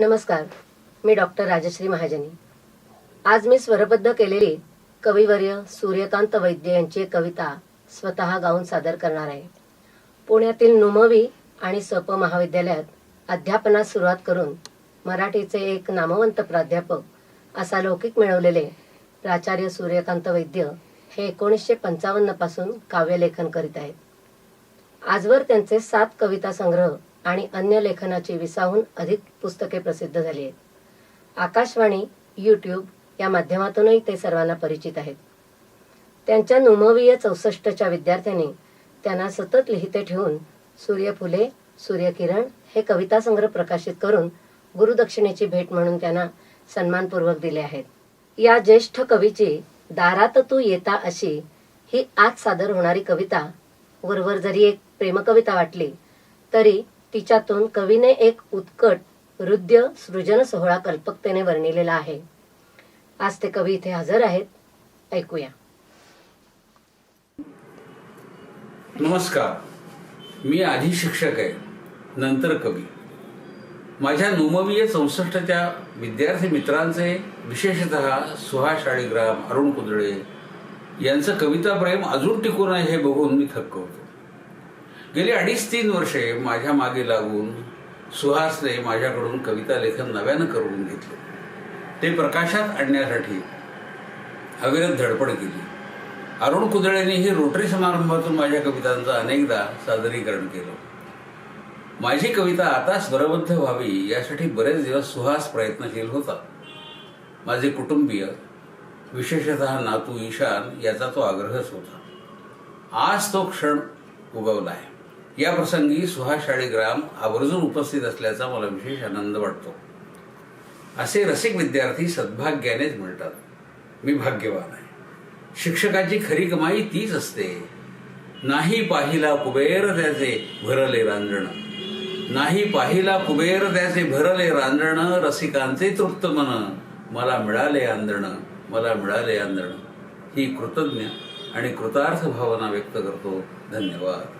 नमस्कार. मी डॉक्टर राजश्री महाजनी. आज मी स्वरबद्ध केलेली कविवर्य सूर्यकांत वैद्य यांची एक कविता स्वतः गाऊन सादर करणार आहे. पुण्यातील नुमवी आणि सप महाविद्यालयात अध्यापनास सुरुवात करून मराठीचे एक नामवंत प्राध्यापक असा लौकिक मिळवलेले प्राचार्य सूर्यकांत वैद्य हे एकोणीसशे पंचावन्नपासून काव्यलेखन करीत आहेत. आजवर त्यांचे सात कविता संग्रह आणि अन्य लेखनाची विसाहून अधिक पुस्तके प्रसिद्ध झाली आहेत. आकाशवाणी यूट्यूब या माध्यमातूनही ते सर्वांना परिचित आहेत. त्यांच्या नुमवीय चौसष्टच्या विद्यार्थ्यांनी त्यांना सतत लिहिते ठेवून सूर्यफुले सूर्यकिरण हे कविता संग्रह प्रकाशित करून गुरुदक्षिणेची भेट म्हणून त्यांना सन्मानपूर्वक दिले आहेत. या ज्येष्ठ कवीची दारात तू येता अशी ही आज सादर होणारी कविता वरवर जरी एक प्रेमकविता वाटली तरी तिच्यातून कवीने एक उत्कट हृदय सृजन सोहळा कल्पकतेने वर्णिलेला आहे. आज ते कवी इथे हजर आहेत. ऐकूया. नमस्कार. मी आधी शिक्षक आहे नंतर कवी. माझ्या नुमवीय चौसष्टच्या विद्यार्थी मित्रांचे विशेषतः सुहास शाळीग्राम अरुण कुदळे यांचं कविता प्रेम अजून टिकून आहे हे बघून मी थक्क होतो. गेली अडीच तीन वर्षे माझ्या मागे लागून सुहासने माझ्याकडून कविता लेखन नव्यानं करून घेतले. ते प्रकाशात आणण्यासाठी अविरत धडपड केली. अरुण कुदळेंनीही रोटरी समारंभातून माझ्या कवितांचं अनेकदा सादरीकरण केलं. माझी कविता आता स्वरबद्ध व्हावी यासाठी बरेच दिवस सुहास प्रयत्नशील होता. माझे कुटुंबीय विशेषतः नातू ईशान याचा तो आग्रहच होता. आज तो क्षण उगवला आहे या प्रसंगी सुहास शाळीग्राम आवर्जून उपस्थित असल्याचा मला विशेष आनंद वाटतो. असे रसिक विद्यार्थी सद्भाग्यानेच मिळतात मी भाग्यवान आहे. शिक्षकाची खरी कमाई तीच असते. नाही पाहिला कुबेर त्याचे भरले रांजण. नाही पाहिला कुबेर त्याचे भरले रांजण. रसिकांचे तृप्त मन. मला मिळाले आंदण. मला मिळाले आंदण. ही कृतज्ञ आणि कृतार्थ भावना व्यक्त करतो. धन्यवाद.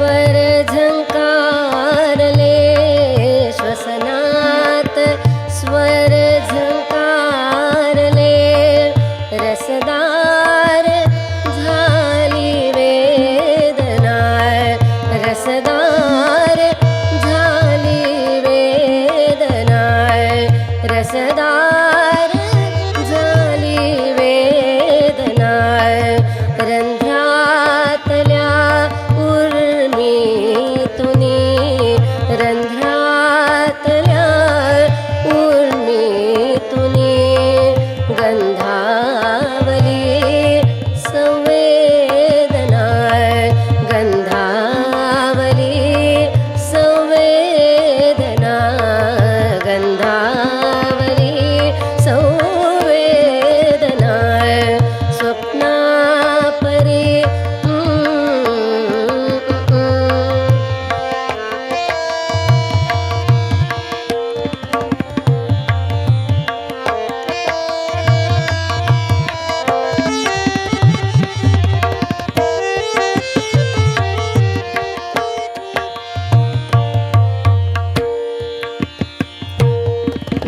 वर झंकारले श्वसनात स्वर झंकारले रसदार झाली वेदना रसदार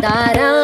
darão